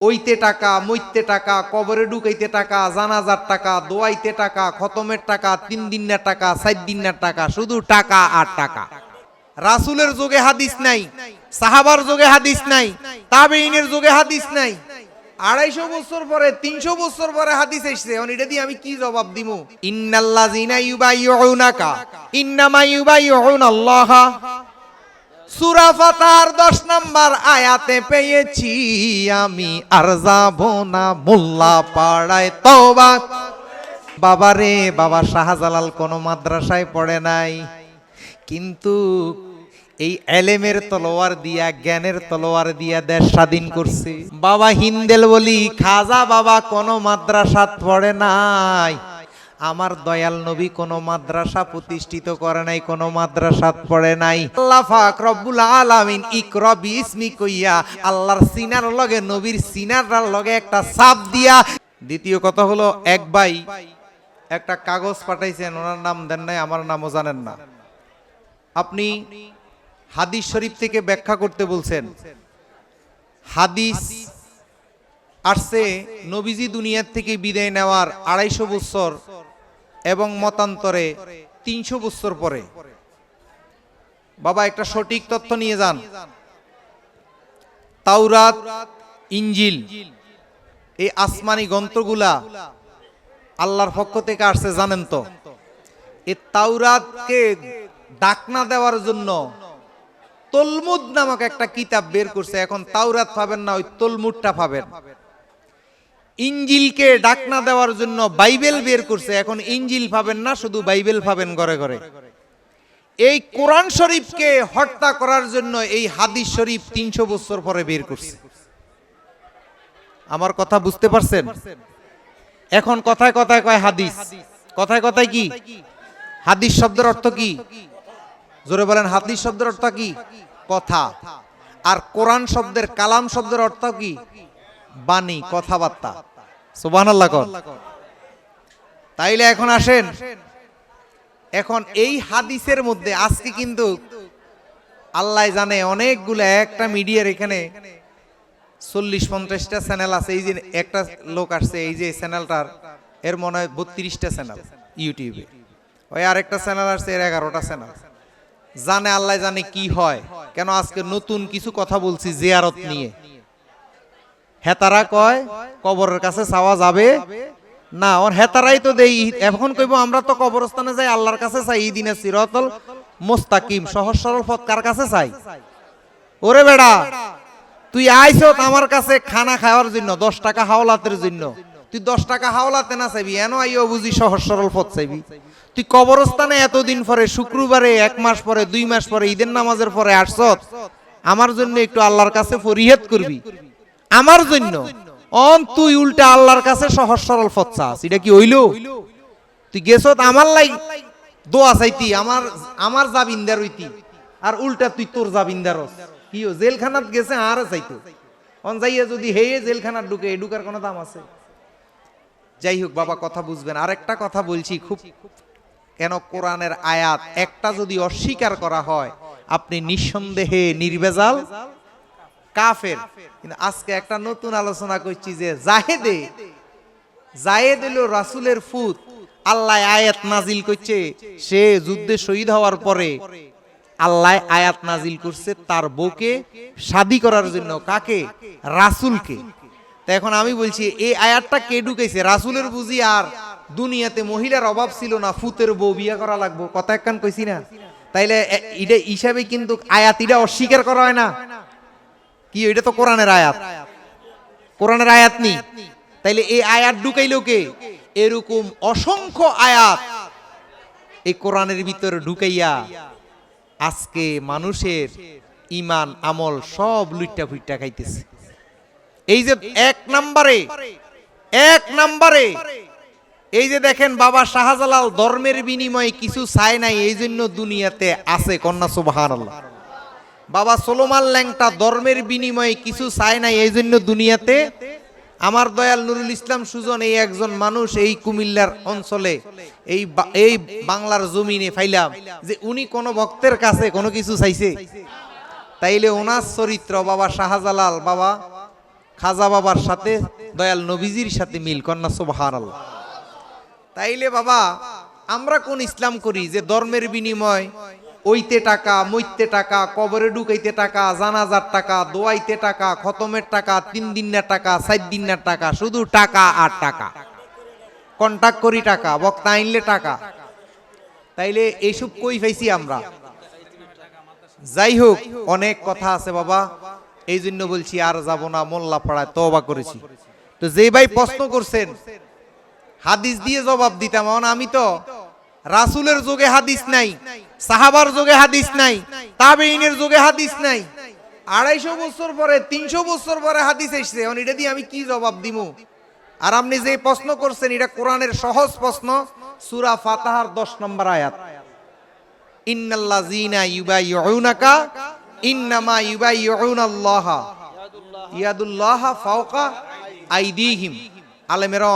ওইতে টাকা, মইতে টাকা, কবরে ঢুকাইতে টাকা, জানাজার টাকা, দোয়াইতে টাকা, খতমের টাকা, তিন দিনের টাকা, চার দিনের টাকা, শুধু টাকা আর টাকা। রাসুলের যোগে হাদিস নাই, সাহাবার যোগে হাদিস নাই তাবেইনের যোগে হাদিস নাই। আড়াইশো বছর পরে, তিনশো বছর পরে হাদিস এসছে। এটা দিয়ে আমি কি জবাব দিব ইন্নাল্লাযিনা ইউবাইয়ুনাকা ইন্নামা ইউবাইয়ুনাল্লাহা সুরা ফাতার দশ নাম্বার আয়াতে পেয়েছি আমি, আর যাব না মোল্লা পাড়ায়। তওবা। বাবা রে, বাবা শাহজালাল কোন মাদ্রাসায় পড়ে নাই। কিন্তু এই এলেমের তলোয়ার দিয়া, জ্ঞানের তলোয়ার দিয়া দেশ স্বাধীন করছে। বাবা হিন্দেল বলি, খাজা বাবা কোন মাদ্রাসাত পড়ে নাই। আমার দয়াল নবী কোন মাদ্রাসা প্রতিষ্ঠিত করে নাই, কোন মাদ্রাসাত পড়ে নাই। আল্লাহ রব্বুল আলামিন ইকরা বিসমি কইয়া আল্লাহর সিনার লগে, নবীর সিনার লগে একটা সাপ দিয়া দ্বিতীয় কথা হলো এক ভাই একটা কাগজ পাঠাইছেন, ওনার নাম দেন নাই, আমার নামও জানেন না। আপনি হাদিস শরীফ থেকে ব্যাখ্যা করতে বলছেন। হাদিস আসছে নবীজি দুনিয়ার থেকে বিদায় নেওয়ার আড়াইশো বছর এবং মতান্তরে তিনশো বছর পরে। বাবা, একটা সঠিক তথ্য নিয়ে যান। তাওরাত ইঞ্জিল এই আসমানি গ্রন্থগুলা আল্লাহর পক্ষ থেকে আসছে, জানেন তো? এই তাওরাতকে ডাকনা দেওয়ার জন্য তলমুদ নামক একটা কিতাব বের করছে। এখন তাওরাত পাবেন না, ওই তলমুদটা পাবেন। ইঞ্জিলকে ডাকনা দেওয়ার জন্য বাইবেল বের করছে। এখন ইঞ্জিল পাবেন না, শুধু বাইবেল পাবেন ঘরে ঘরে। এই কোরআন শরীফকে হত্যা করার জন্য এই হাদিস শরীফ তিনশো বছর পরে বের করছে। আমার কথা বুঝতে পারছেন? এখন কথায় কথায় কয় হাদিস। কথায় কথায় কি? হাদিস শব্দের অর্থ কি? জোরে বলেন, হাদিস শব্দের অর্থ কি? কথা। আর কোরআন শব্দের কালাম শব্দের অর্থ কি? বাণী, কথাবার্তা। তাইলে এখন আসেন। এখন এই হাদিসের মধ্যে, আজকে কিন্তু আল্লাহ জানে অনেকগুলো, একটা মিডিয়ার এখানে চল্লিশ পঞ্চাশটা চ্যানেল আছে। এই যে একটা লোক আসছে, এই যে চ্যানেলটার এর মনে হয় বত্রিশটা চ্যানেল ইউটিউবে ওই আরেকটা চ্যানেল আসছে, এর এগারোটা চ্যানেল জানে আল্লাহ জানে কি হয়। কেন আজকে নতুন কিছু কথা বলছি জিয়ারত নিয়ে। হেতারা কয়, কবরের কাছে চাওয়া যাবে? না, ওর হেতারাই তো দেই এখন কইব, আমরা তো কবরস্থানে যাই, আল্লাহর কাছে চাই এই দিনে সিরতল মোস্তাকিম, সহজ সরল পথ কার কাছে চাই? ওরে বেড়া, তুই আইছ আমার কাছে খানা খাওয়ার জন্য, দশ টাকা হাওলাতের জন্য। তুই দশ টাকা হাওলাতে না চাইবি, এন আইও বুঝি সহজ সরল পথ চাইবি। তুই কবরস্থানে এতদিন পরে, শুক্রবারে, এক মাস পরে, দুই মাস পরে, ঈদের নামাজের পরে আসছ, আমার জন্য একটু আল্লাহর কাছে ফরিয়াদ করবি। আমার জন্য। অন, তুই উল্টা আল্লাহর কাছে সহজ সরল চাস এটা কি হইল? তুই গেছত আমার লাই দোয়া চাইতি, আমার আমার জাবিন্দার হইতি, আর উল্টা তুই তোর জাবিন্দার কি জেলখানাত গেছে, আর চাইতো অন যাইয়া যদি হেয়ে জেলখানাত ঢুকে ঢুকার কোনো দাম আছে? যাই হোক, বাবা কথা বুঝবেন। আর একটা কথা বলছি, খুব কেন কোরআনের আয়াত? একটা যদি অস্বীকার করা হয়, আপনি নিঃসন্দেহে নির্বেজাল কাফের। কিন্তু আজকে একটা নতুন আলোচনা করছি যে জাহেদে জায়েদ হলো রাসুলের ফুত। আল্লাহ আয়াত নাজিল করছে সে যুদ্ধে শহীদ হওয়ার পরে। আল্লাহ আয়াত নাজিল করছে তার বউকে শাদি করার জন্য। কাকে? রাসুলকে। তা এখন আমি বলছি এই আয়াতটা কে ঢুকেছে? রাসুলের বুঝি আর দুনিয়াতে মহিলার অভাব ছিল না ফুতের বউ বিয়ে করা লাগবো। কথা একখান কইছি না? তাইলে এটা হিসাবে কিন্তু আয়াত এটা অস্বীকার করা হয় না। কি, এটা তো কোরআনের আয়াত? কোরআনের আয়াত নেই তাইলে এই আয়াত ঢুকাইলো কে? এরকম অসংখ্য আয়াত এই কোরআনের ভিতরে ঢুকাইয়া আজকে মানুষের ইমান আমল সব লুইটা ফুইটা খাইতেছে। এই যে এক নাম্বারে এক নাম্বারে, এই যে দেখেন বাবা শাহজালাল ধর্মের বিনিময়ে কিছু চায় নাই এই জন্য দুনিয়াতে আছে, কন্যা সুবাহান বাবা সোলোমান ল্যাংটা ধর্মের বিনিময়ে কিছু চায় নাই, এই জন্য দুনিয়াতে আমার দয়াল নুরুল ইসলাম সুজন এই একজন মানুষ এই কুমিল্লার অঞ্চলে, এই এই বাংলার জমিনে ফাইলাম যে উনি কোন ভক্তের কাছে কোনো কিছু চাইছে। তাইলে ওনার চরিত্র বাবা শাহজালাল বাবা, খাজা বাবার সাথে দয়াল নবীজির সাথে মিল কন্যা সোবাহার আল্লাহ তাইলে বাবা, আমরা কোন ইসলাম করি যে ধর্মের বিনিময় ওইতে টাকা, মইতে টাকা, কবরে ঢুকাইতে টাকা, জানাজার টাকা, দোয়াইতে টাকা, খতমের টাকা, তিন দিনের টাকা সাত দিনের টাকা, শুধু টাকা আর টাকা। কন্টাক্ট করি টাকা, বক্তা আইনলে টাকা। তাইলে এইসব কই পাইছি আমরা? যাই হোক অনেক কথা আছে বাবা। এই জন্য বলছি আর যাব না মোল্লা পাড়ায় তবা করেছি। তো যে ভাই প্রশ্ন করছেন, হাদিস দিয়ে জবাব দিতাম আমি তো রাসুলের যুগে হাদিস নাই, সাহাবার যুগে হাদিস নাই তাবেইনের যুগে হাদিস নাই। আড়াইশো বছর পরে, তিনশো বছর পরে হাদিস এসছে। এটা দিয়ে আমি কি জবাব দিমু? আর আপনি যে প্রশ্ন করছেন, এটা কোরআনের সহজ প্রশ্ন। সুরা ফাতাহার দশ নম্বর আয়াত।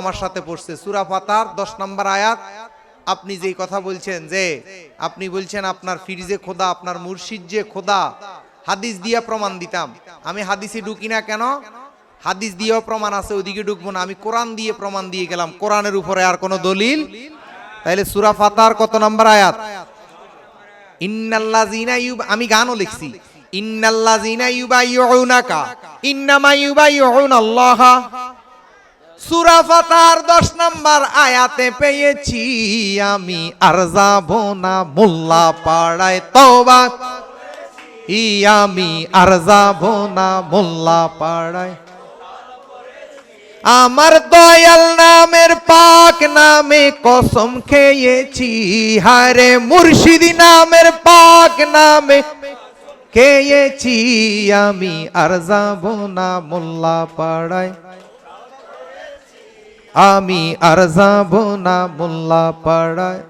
আমার সাথে পড়ছে। সূরা ফাতার 10 নম্বর আয়াত। আপনি যেই কথা বলছেন যে, আপনি বলছেন আপনার ফিরজে খোদা, আপনার মুর্শিদ যে খোদা, হাদিস দিয়া প্রমাণ দিতাম। আমি হাদিসে ঢুকি না কেন? হাদিস দিয়েও প্রমাণ আছে, ওদিকে ঢুকবো না। আমি কোরআন দিয়ে প্রমাণ দিয়ে গেলাম। কোরআনের উপরে আর কোনো দলিল? তাইলে সূরা ফাতার কত নম্বর আয়াত? ইন্নাল্লাযীনা ইউব আমি গানও লিখছি। ইন্নাল্লাযীনা ইউবাইয়ুনাকা ইন্নামা ইউবাইয়ুনাল্লাহ সূরা ফাতার 10 নম্বর আয়াতে পেয়েছি আমি, আর যাব না মোল্লা পাড়ায়, তওবা ই আমি, আর যাব না মোল্লা পাড়ায়। আমার দয়াল নামের পাক নামে কসম খেয়েছি, হারে মুর্শিদি নামের পাক নামে খেয়েছি আমি, আর যাব না মোল্লা পাড়ায়। আমি আর যাব না মোল্লা পাড়ায়।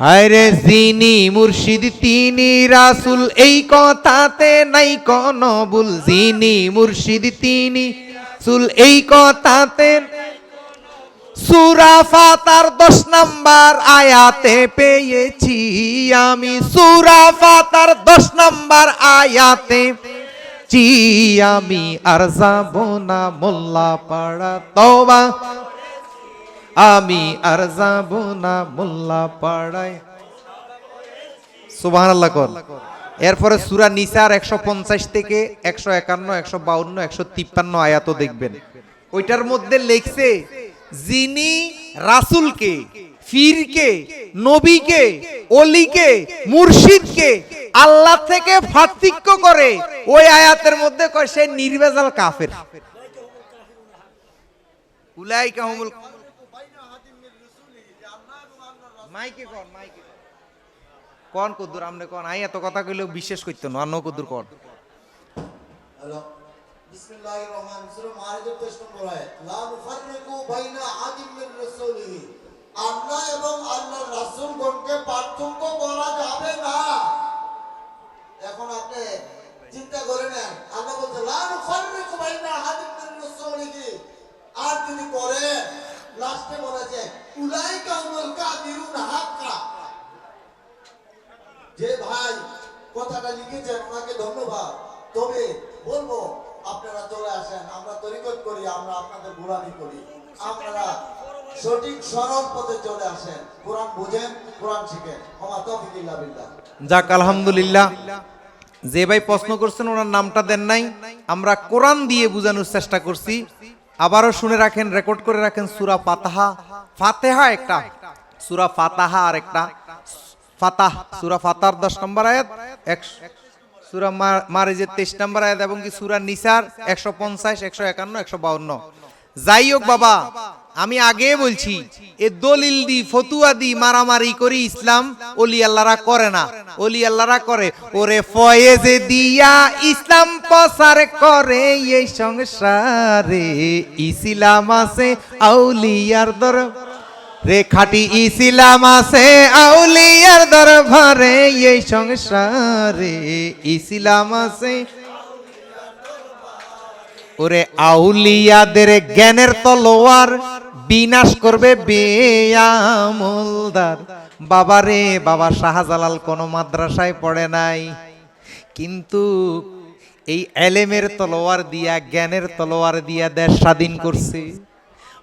আরে যিনি মুর্শিদ, তিনি রাসুল, এই কথাতে নাই কোন ভুল। যিনি মুর্শিদ, তিনি রাসুল, এই কথাতে সুরা ফাতার দশ নাম্বার আয়াতে পেয়েছি আমি। সুরা ফাতার দশ নাম্বার আয়াতে চি আমি আর যাব না মোল্লা পাড়া তবা আমি আর যাব না মোল্লা পাড়ায় সুবাহ এরপরে সুরা নিসার একশো পঞ্চাশ থেকে একশো একান্ন, একশো বাউন্ন, একশো তিপ্পান্ন আয়াত দেখবেন। ওইটার মধ্যে লেখছে, যিনি রাসুলকে ফিরকে নবীকে অলিকে মুর্শিদকে আল্লাহ থেকে পার্থক্য করে, ওই আয়াতের মধ্যে কয়, সে নির্বেজাল কাফের। উলাইকা হুমুল মাইকে কর মাইকে কর। কোন কুদ্দুর আই এত কথা কইলেও বিশ্বাস করতে না অন্য কুদ্দুর কোন। হ্যালো, বিসমিল্লাহির রহমানির সূরা মারিজের 23 নম্বর আয়াত। লা নুফাররিকু বাইনা আহাদিন মির রাসূলিহি। আল্লাহ পার্থক্য করা যাবে না। এখন আপনি চিন্তা করে নেন। আল্লাহ বলছে, লা নুফাররিকু বাইনা আহাদিন মির রাসূলিহি। আর তিনি করে লাস্টে বলেছে উলাইকা হুমুল কাফিরুন হাক্কা। যে ভাই কথাটা লিখেছেন, ওনাকে ধন্যবাদ। তবে বলব, আপনারা চলে আসেন, আমরা তরিকত করি, আমরা আপনাদের গোলামি করি। আপনারা সঠিক সরল পথে চলে আসেন। কোরআন বুঝেন, কোরআন শিখেন। ক্ষমা তৌফিক বিল্লাহ। যাক, আলহামদুলিল্লাহ। যে ভাই প্রশ্ন করছেন, ওনার নামটা দেন নাই। আমরা কোরআন দিয়ে বোঝানোর চেষ্টা করছি। আবারও শুনে রাখেন রেকর্ড করে রাখেন, সুরা ফাতাহা। ফাতেহা একটা, সুরা ফাতাহা আর একটা। ফাতাহ, সুরা ফাতার দশ নম্বর আয়াত, এক সুরা মারিজের তেইশ নম্বর আয়াত এবং কি সুরা নিসার একশো পঞ্চাশ, একশো একান্ন, একশো বাউন্ন। যাই হোক বাবা আমি আগে বলছি, এ দলিল দি, ফতুয়া দি মারামারি করি ইসলাম, অলি আল্লাহরা করে না। অলি আল্লাহরা করে। ওরে ফয়েজে দিয়া ইসলাম প্রচার করে এই সংসারে ইসলাম আছে, আউলিয়ার দর। রে খাটি ইসলাম আছে, আউলিয়ার দরবারে এই সংসারে ইসলাম আছে। ওরে আউলিয়াদের জ্ঞানের তলোয়ার বিনাশ করবে বেয়ামলদার। বাবা রে বাবা শাহজালাল কোনো মাদ্রাসায় পড়ে নাই। কিন্তু এই এলেমের তলোয়ার দিয়া, জ্ঞানের তলোয়ার দিয়া দেশ স্বাধীন করছে।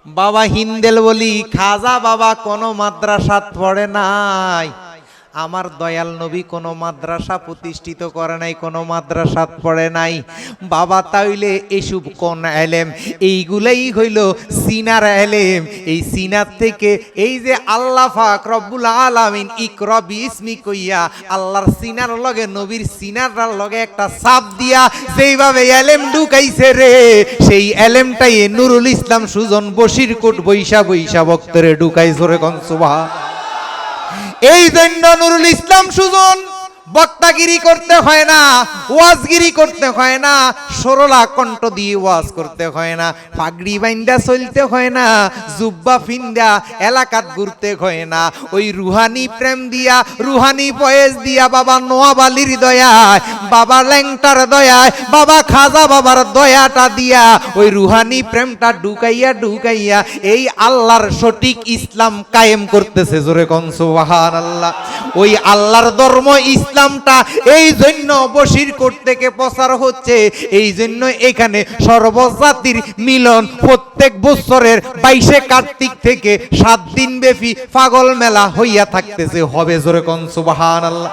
বাবা হিন্দেল বলি, খাজা বাবা কোনো মাদ্রাসাত পড়ে নাই। আমার দয়াল নবী কোনো মাদ্রাসা প্রতিষ্ঠিত করে নাই, কোনো মাদ্রাসাত পড়ে নাই। বাবা তাইলে এসব কোন এলেম? এইগুলাই হইল সিনার এলেম। এই সিনার থেকে এই যে আল্লাহ পাক রব্বুল আলামিন ইকরবি ইসমি কইয়া আল্লাহর সিনার লগে, নবীর সিনার লগে একটা সাপ দিয়া যেইভাবে এলেম ঢুকাইছে রে, সেই এলেমটাই নুরুল ইসলাম সুজন বশির কোট বৈশা বৈশা ভক্তরে ঢুকাই জোরে কনসুবাহ এই জন্য নুরুল ইসলাম সুজন বক্তাগিরি করতে হয় না, ওয়াজগিরি করতে হয় না, সরলা কণ্ঠ দিয়ে ওয়াজ করতে হয় না, পাগড়ি বাইন্দা চলতে হয় না, জুব্বা ফিন্দা এলাকাত ঘুরতে হয় না, ওই রুহানি প্রেম দিয়া, রুহানি বয়েস দিয়া বাবা নোয়াবালির দয়ায়, বাবা ল্যাংটার দয়ায়, বাবা খাজা বাবার দয়াটা দিয়া, ওই রুহানি প্রেমটা ঢুকাইয়া ঢুকাইয়া এই আল্লাহর সঠিক ইসলাম কায়েম করতেছে, জোরে কনসুবাহান আল্লাহ ওই আল্লাহর ধর্ম ইসলামটা এই জন্য বসির কোট থেকে প্রচার হচ্ছে। এই জন্য এখানে সর্বজাতির মিলন প্রত্যেক বছরের বাইশে কার্তিক থেকে সাত দিন ব্যাপী পাগল মেলা হইয়া থাকতেছে। হবে জোরে কনসুবাহান আল্লাহ